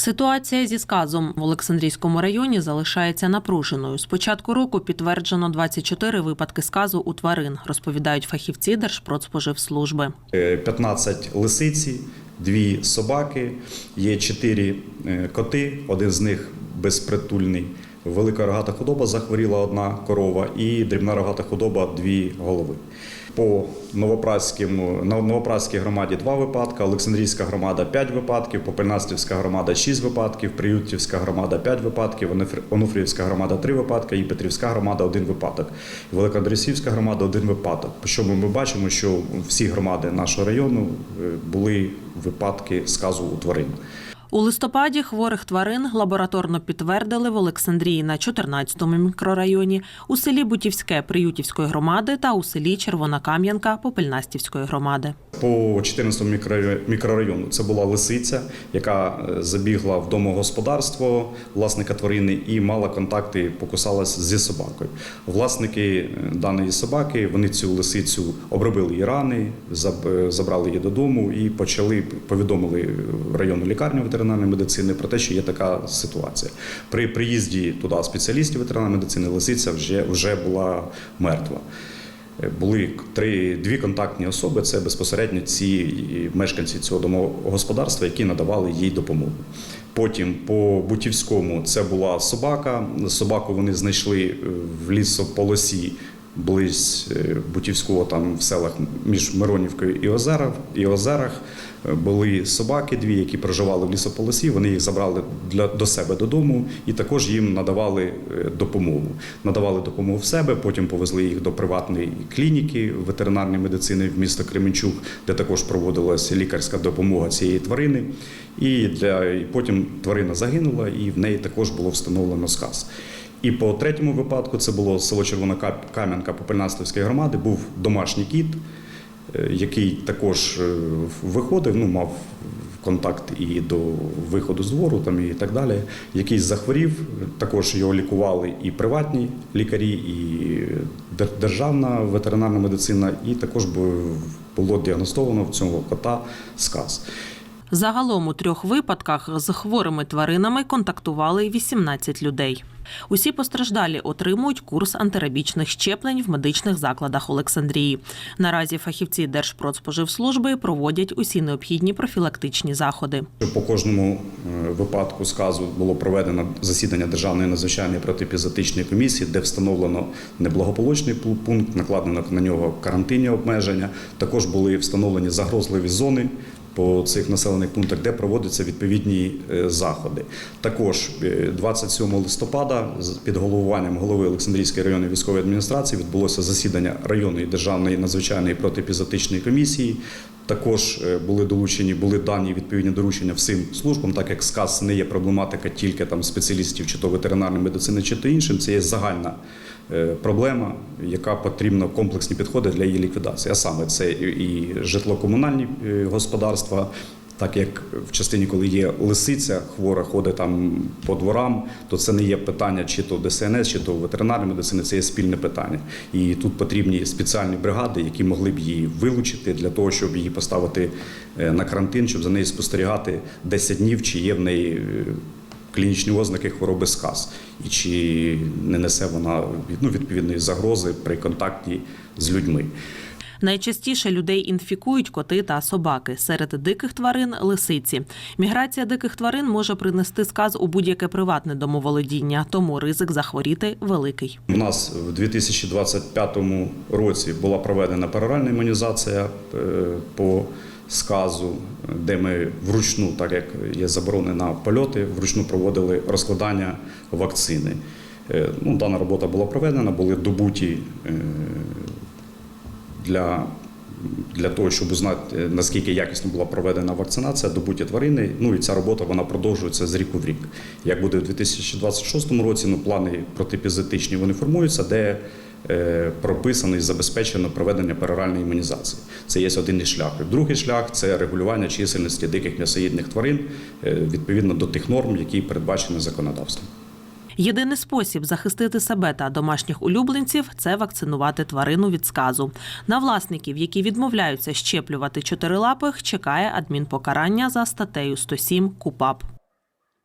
Ситуація зі сказом в Олександрійському районі залишається напруженою. З початку року підтверджено 24 випадки сказу у тварин, розповідають фахівці Держпродспоживслужби. Е, 15 лисиці, дві собаки, є 4 коти, один з них безпритульний. Велика рогата худоба захворіла одна корова і дрібна рогата худоба дві голови. По Новопраському, Новопраській громаді два випадки, Олександрійська громада 5 випадків, Попельнастівська громада 6 випадків, Приютівська громада 5 випадків, Онуфр- Онуфріївська громада 3 випадки і Петрівська громада 1 випадок. Великоандресівська громада 1 випадок. Чому ми бачимо, що всі громади нашого району е, були випадки сказу у тварин. У листопаді хворих тварин лабораторно підтвердили в Олександрії на 14-му мікрорайоні, у селі Бутівське Приютівської громади та у селі Червона Кам'янка Попельнастівської громади. По 14 мікрорайону це була лисиця, яка е, забігла в домогосподарство власника тварини і мала контакти, покусалась зі собакою. Власники е, даної собаки вони цю лисицю обробили її рани, е, забрали її додому і почали повідомили районну лікарню ветеринарної медицини про те, що є така ситуація. При приїзді туди спеціалістів ветеринарної медицини лисиця вже, вже була мертва. Були три дві контактні особи. Це безпосередньо ці мешканці цього домогосподарства, які надавали їй допомогу. Потім по Бутівському це була собака. Собаку вони знайшли е, в лісополосі близь е, Бутівського, там в селах між Миронівкою і Озерах. Були собаки, дві, які проживали в лісополосі. Вони їх забрали для до себе додому і також їм надавали е, допомогу. Надавали допомогу в себе. Потім повезли їх до приватної клініки ветеринарної медицини в місто Кременчук, де також проводилася лікарська допомога цієї тварини. І для і потім тварина загинула, і в неї також було встановлено сказ. І по третьому випадку це було село Червона Кам'янка Попельнастівської громади. Був домашній кіт, який також е, виходив, ну мав контакт і до виходу з двору, там і так далі. Який захворів, також його лікували і приватні лікарі, і дер- державна ветеринарна медицина, і також бу- було діагностовано в цього кота сказ. Загалом у трьох випадках з хворими тваринами контактували 18 людей. Усі постраждалі отримують курс антирабічних щеплень в медичних закладах Олександрії. Наразі фахівці Держпродспоживслужби проводять усі необхідні профілактичні заходи. По кожному е, випадку сказу було проведено засідання Державної надзвичайної протиепізотичної комісії, де встановлено неблагополучний пункт, накладено на нього карантинні обмеження. Також були встановлені загрозливі зони. По цих населених пунктах, де проводяться відповідні е, заходи, також е, 27 листопада з- під головуванням голови Олександрійської районної військової адміністрації відбулося засідання районної державної надзвичайної протипізотичної комісії. Також е, були долучені, були дані відповідні доручення всім службам, так як сказ не є проблематика тільки там спеціалістів, чи то ветеринарної медицини, чи то іншим. Це є загальна е, проблема, яка потрібна комплексні підходи для її ліквідації. А саме це і і житлово-комунальні е, господарства. Так як в частині, коли є лисиця, хвора ходить там по дворам, то це не є питання чи то ДСНС, чи то ветеринарної медицини, це є спільне питання. І тут потрібні спеціальні бригади, які могли б її вилучити для того, щоб її поставити е, на карантин, щоб за нею спостерігати 10 днів, чи є в неї е, клінічні ознаки хвороби сказ, і чи не несе вона ну, відповідної загрози при контакті з людьми. Найчастіше людей інфікують коти та собаки. Серед диких тварин лисиці. Міграція диких тварин може принести сказ у будь-яке приватне домоволодіння, тому ризик захворіти великий. У нас в 2025 році була проведена пероральна імунізація е, по сказу, де ми вручну, так як є заборони на польоти, вручну проводили розкладання вакцини. Е, Ну, дана робота була проведена, були добуті е, для, для того, щоб узнати, наскільки якісно була проведена вакцинація, добуті тварини. Ну і ця робота вона продовжується з ріку в рік. Як буде в 2026 році, ну плани протипізитичні вони формуються, де е, прописано і забезпечено проведення пероральної імунізації. Це є один із шляхів. Другий шлях це регулювання чисельності диких м'ясоїдних тварин е, відповідно до тих норм, які передбачені законодавством. Єдиний спосіб захистити себе та домашніх улюбленців це вакцинувати тварину від сказу. На власників, які відмовляються щеплювати чотирилапих, чекає адмінпокарання за статтею 107 КУПАП.